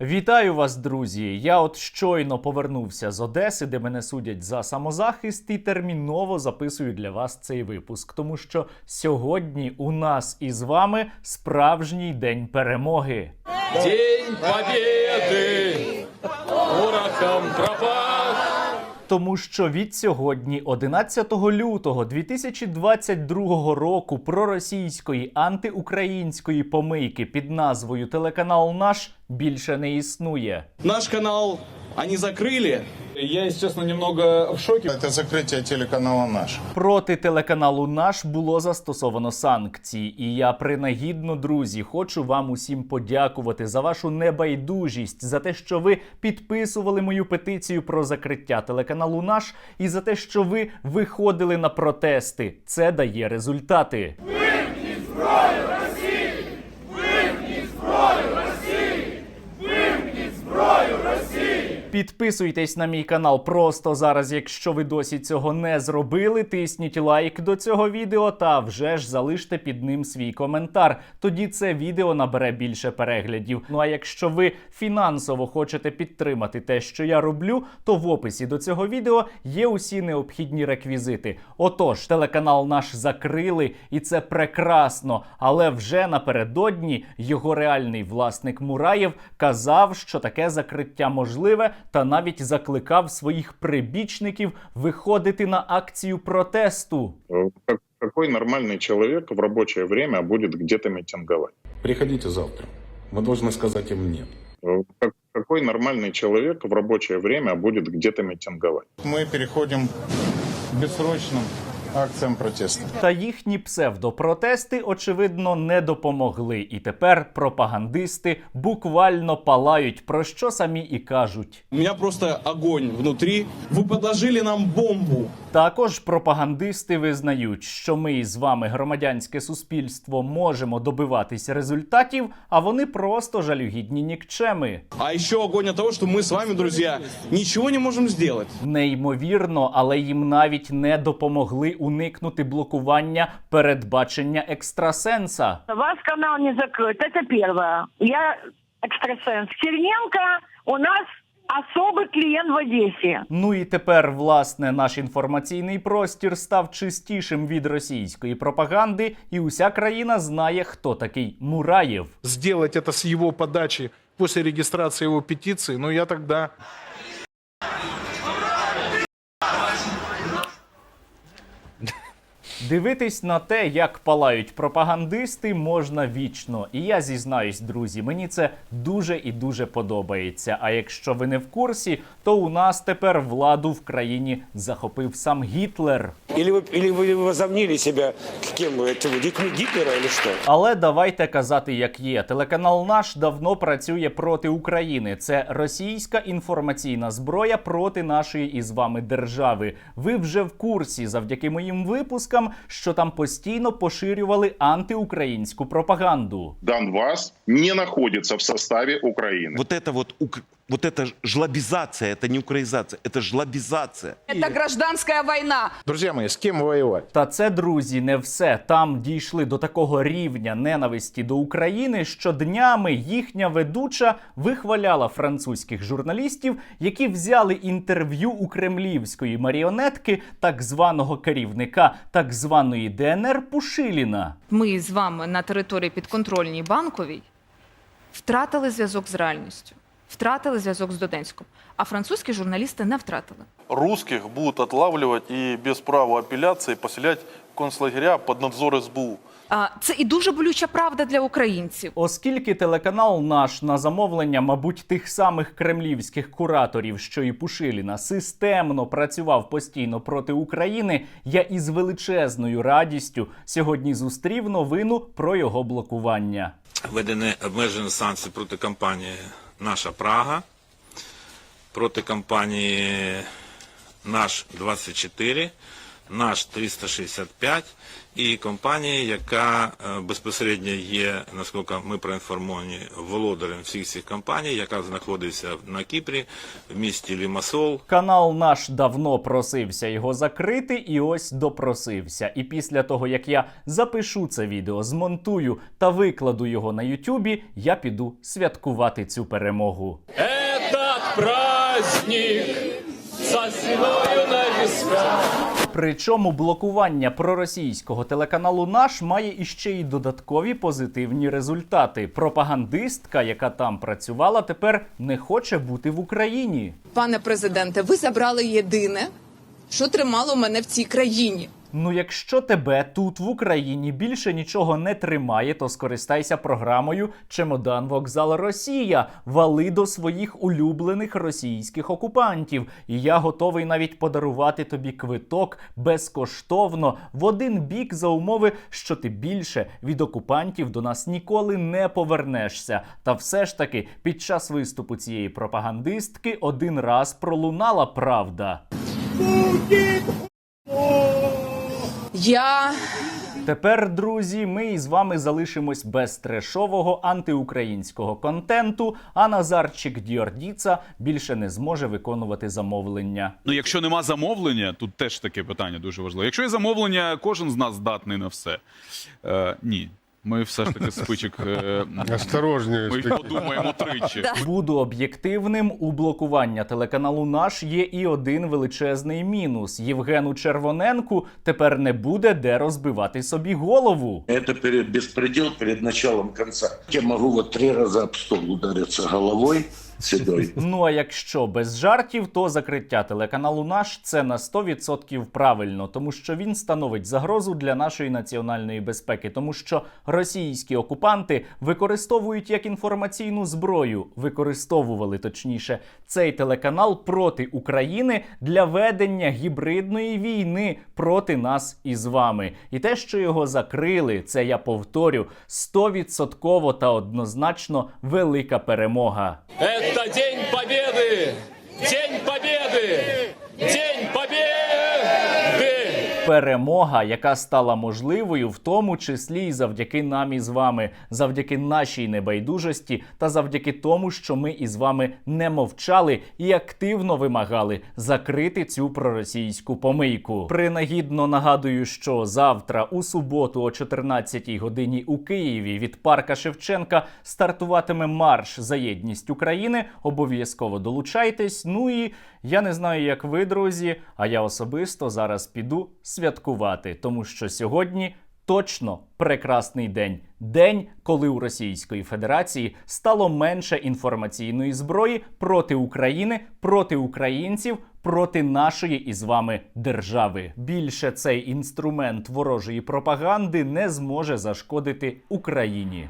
Вітаю вас, друзі! Я от щойно повернувся з Одеси, де мене судять за самозахист, і терміново записую для вас цей випуск, тому що сьогодні у нас із вами справжній день перемоги. День Победы! Порохом пропах! Тому що від сьогодні, 11 лютого 2022 року, проросійської антиукраїнської помийки під назвою Телеканал Наш більше не існує. Наш канал ані закрыли. Я, если честно, немного в шоке. Это закрытие телеканала «Наш». Проти телеканалу наш було застосовано санкції, і я принагідно, друзі, хочу вам усім подякувати за вашу небайдужість, за те, що ви підписували мою петицію про закриття телеканалу наш, і за те, що ви виходили на протести. Це дає результати. Підписуйтесь на мій канал просто зараз, якщо ви досі цього не зробили. Тисніть лайк до цього відео та вже ж залиште під ним свій коментар. Тоді це відео набере більше переглядів. Ну а якщо ви фінансово хочете підтримати те, що я роблю, то в описі до цього відео є усі необхідні реквізити. Отож, телеканал наш закрили, і це прекрасно. Але вже напередодні його реальний власник Мураєв казав, що таке закриття можливе, та навіть закликав своїх прибічників виходити на акцію протесту. Э, как- Какой нормальный человек в рабочее время будет где-то митинговать? Приходите завтра. Мы должны сказать им нет. Э, как- Какой нормальный человек в рабочее время будет где-то митинговать? Мы переходим к бессрочным акциям протеста. Та їхні псевдопротести, очевидно, не допомогли. І тепер пропагандисти буквально палають, про що самі і кажуть. У меня просто огонь внутри. Вы подложили нам бомбу. Також пропагандисти визнають, що ми із вами, громадянське суспільство, можемо добиватися результатів, а вони просто жалюгідні нікчеми. А еще огонь того, что мы с вами, друзья, ничего не можем сделать. Неймовірно, але їм навіть не допомогли уникнути блокування передбачення екстрасенса. Ваш канал не закрыт, это первое. Я экстрасенс. Черненко у нас особый клиент в Одессе. Ну і тепер, власне, наш інформаційний простір став чистішим від російської пропаганди, і уся країна знає, хто такий Мураєв. сделать это с его подачи после регистрации его петиции, ну я тогда Дивитись на те, як палають пропагандисти, можна вічно. І я зізнаюсь, друзі, мені це дуже і дуже подобається. А якщо ви не в курсі, то у нас тепер владу в країні захопив сам Гітлер. Или вы, или вы возомнили себя кем? Этим, детьми Гитлера или что? Але давайте казати, як є. Телеканал наш давно працює проти України. Це російська інформаційна зброя проти нашої із вами держави. Ви вже в курсі завдяки моїм випускам, що там постійно поширювали антиукраїнську пропаганду. Донбас не знаходиться в составі України. Вот это вот, ук- вот это ж- жлобизация, это не украинизация, это жлобизация. Это гражданская война. Друзья мои, с кем воевать? Та це, друзі, не все. Там дійшли до такого рівня ненависті до України, що днями їхня ведуча вихваляла французьких журналістів, які взяли інтерв'ю у кремлівської маріонетки, так званого керівника так званої ДНР Пушиліна. Ми з вами на території підконтрольній банковій втратили зв'язок з реальністю, втратили зв'язок з Донецьком, а французькі журналісти не втратили. русских будут отлавливать и без права апелляции поселять в концлагеря под надзор СБУ. А, Це і дуже болюча правда для українців. Оскільки телеканал наш на замовлення, мабуть, тих самих кремлівських кураторів, що і Пушиліна, системно працював постійно проти України, я із величезною радістю сьогодні зустрів новину про його блокування. Введені обмежені санкції проти компанії Наша Прага, проти компанії Наш 24 наш 365 і компанія, яка е, безпосередньо є, наскільки ми проінформовані, володарем всіх цих компаній, яка знаходиться на Кіпрі в місті Лімасол. Канал наш давно просився його закрити, і ось допросився. І після того, як я запишу це відео, змонтую та викладу його на Ютубі, я піду святкувати цю перемогу. Этот праздник со седою на висках. Причому блокування проросійського телеканалу наш має іще й додаткові позитивні результати. Пропагандистка, яка там працювала, тепер не хоче бути в Україні. Пане президенте, ви забрали єдине, що тримало мене в цій країні. Ну, якщо тебе тут в Україні більше нічого не тримає, то скористайся програмою Чемодан Вокзал Росія. Вали до своїх улюблених російських окупантів. І я готовий навіть подарувати тобі квиток безкоштовно в один бік за умови, що ти більше від окупантів до нас ніколи не повернешся. Та все ж таки, під час виступу цієї пропагандистки один раз пролунала правда. Я Тепер, друзі, ми із вами залишимось без трешового антиукраїнського контенту, а Назарчик Діордіца більше не зможе виконувати замовлення. Ну, якщо нема замовлення, тут теж таке питання дуже важливе. Якщо є замовлення, кожен з нас здатний на все. Е, ні. Ми все ж таки спичок е, Осторожнее. ми подумаємо тричі. Буду об'єктивним. У блокування телеканалу наш є і один величезний мінус. Євгену Червоненку тепер не буде де розбивати собі голову. Это перед, беспредел перед началом конца. Я могу вот три раза об стол удариться головой седой. Ну а якщо без жартів, то закриття телеканалу наш це на 100% правильно, тому що він становить загрозу для нашої національної безпеки, тому що російські окупанти використовують як інформаційну зброю, використовували точніше цей телеканал проти України для ведення гібридної війни проти нас із вами. І те, що його закрили, це я повторю 100% та однозначно велика перемога. Это День Победы! День Победы! Перемога, яка стала можливою, в тому числі і завдяки нам із вами, завдяки нашій небайдужості та завдяки тому, що ми із вами не мовчали і активно вимагали закрити цю проросійську помийку. Принагідно нагадую, що завтра, у суботу, о 14-й годині у Києві від парка Шевченка стартуватиме марш за єдність України. Обов'язково долучайтесь. Ну і я не знаю, як ви, друзі, а я особисто зараз піду святкувати, тому що сьогодні точно прекрасний день. День, коли у Російської Федерації стало менше інформаційної зброї проти України, проти українців, проти нашої із вами держави. Більше цей інструмент ворожої пропаганди не зможе зашкодити Україні.